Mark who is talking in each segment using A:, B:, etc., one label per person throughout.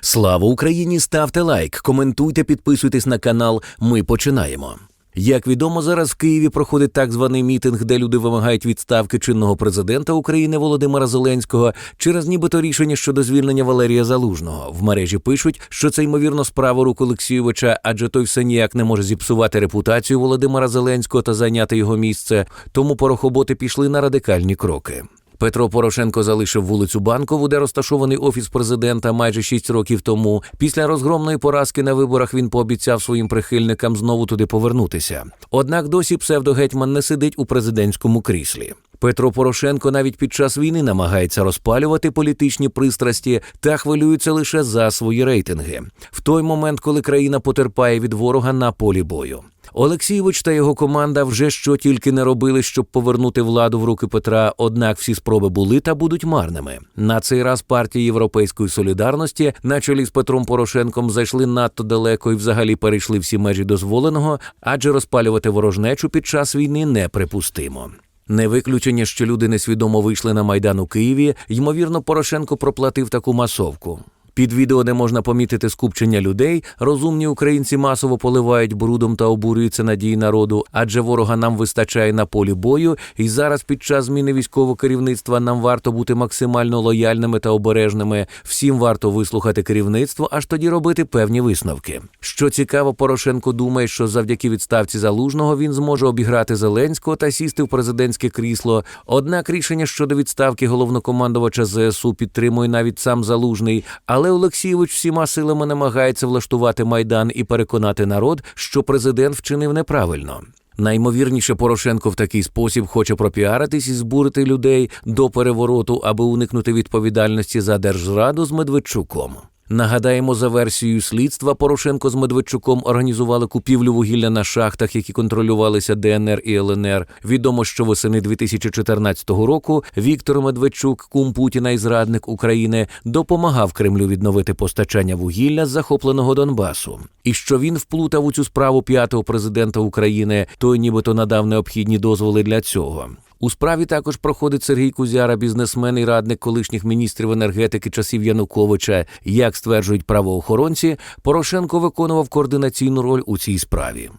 A: Слава Україні! Ставте лайк, коментуйте, підписуйтесь на канал. Ми починаємо. Як відомо, зараз в Києві проходить так званий мітинг, де люди вимагають відставки чинного президента України Володимира Зеленського через нібито рішення щодо звільнення Валерія Залужного. В мережі пишуть, що це ймовірно справа рук Олексійовича, адже той все ніяк не може зіпсувати репутацію Володимира Зеленського та зайняти його місце. Тому порохоботи пішли на радикальні кроки. Петро Порошенко залишив вулицю Банкову, де розташований офіс президента майже шість років тому. Після розгромної поразки на виборах він пообіцяв своїм прихильникам знову туди повернутися. Однак досі псевдогетьман не сидить у президентському кріслі. Петро Порошенко навіть під час війни намагається розпалювати політичні пристрасті та хвилюється лише за свої рейтинги в той момент, коли країна потерпає від ворога на полі бою. Олексійович та його команда вже що тільки не робили, щоб повернути владу в руки Петра. Однак всі спроби були та будуть марними. На цей раз партії Європейської солідарності на чолі з Петром Порошенком зайшли надто далеко і взагалі перейшли всі межі дозволеного, адже розпалювати ворожнечу під час війни неприпустимо. Не виключення, що люди несвідомо вийшли на майдан у Києві. Ймовірно, Порошенко проплатив таку масовку. Під відео, де можна помітити скупчення людей, розумні українці масово поливають брудом та обурюються надії народу, адже ворога нам вистачає на полі бою, і зараз під час зміни військового керівництва нам варто бути максимально лояльними та обережними. Всім варто вислухати керівництво, аж тоді робити певні висновки. Що цікаво, Порошенко думає, що завдяки відставці залужного він зможе обіграти Зеленського та сісти в президентське крісло. Однак рішення щодо відставки головнокомандувача ЗСУ підтримує навіть сам залужний. Але Олексійович всіма силами намагається влаштувати майдан і переконати народ, що президент вчинив неправильно. Наймовірніше, Порошенко в такий спосіб хоче пропіаритись і збурити людей до перевороту, аби уникнути відповідальності за держзраду з Медведчуком. Нагадаємо, за версією слідства Порошенко з Медведчуком організували купівлю вугілля на шахтах, які контролювалися ДНР і ЛНР. Відомо, що восени 2014 року Віктор Медведчук, кум Путіна і зрадник України, допомагав Кремлю відновити постачання вугілля з захопленого Донбасу. І що він вплутав у цю справу п'ятого президента України, той нібито надав необхідні дозволи для цього. У справі також проходить Сергій Кузяра, бізнесмен і радник колишніх міністрів енергетики часів Януковича. Як стверджують правоохоронці, Порошенко виконував координаційну роль у цій справі.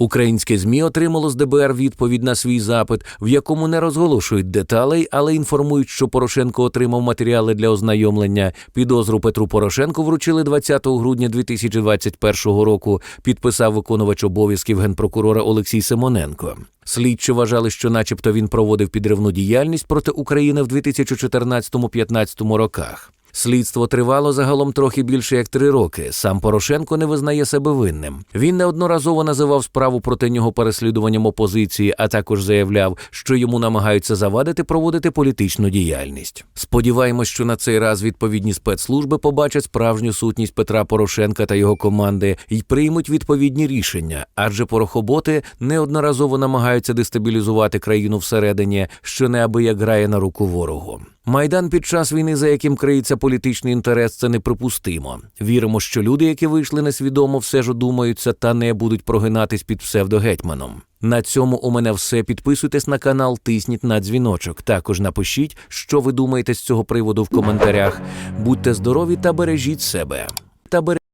A: Українське ЗМІ отримало з ДБР відповідь на свій запит, в якому не розголошують деталей, але інформують, що Порошенко отримав матеріали для ознайомлення. Підозру Петру Порошенку вручили 20 грудня 2021 року. Підписав виконувач обов'язків генпрокурора Олексій Симоненко. Слідчі вважали, що, начебто, він проводив підривну діяльність проти України в 2014-15 роках. Слідство тривало загалом трохи більше як три роки. Сам Порошенко не визнає себе винним. Він неодноразово називав справу проти нього переслідуванням опозиції, а також заявляв, що йому намагаються завадити проводити політичну діяльність. Сподіваємось, що на цей раз відповідні спецслужби побачать справжню сутність Петра Порошенка та його команди і приймуть відповідні рішення, адже порохоботи неодноразово намагаються дестабілізувати країну всередині, що неабияк грає на руку ворогу. Майдан під час війни, за яким криється політичний інтерес, це неприпустимо. Віримо, що люди, які вийшли несвідомо, все ж одумаються та не будуть прогинатись під псевдогетьманом. На цьому у мене все. Підписуйтесь на канал, тисніть на дзвіночок. Також напишіть, що ви думаєте з цього приводу в коментарях. Будьте здорові та бережіть себе. Та бережіть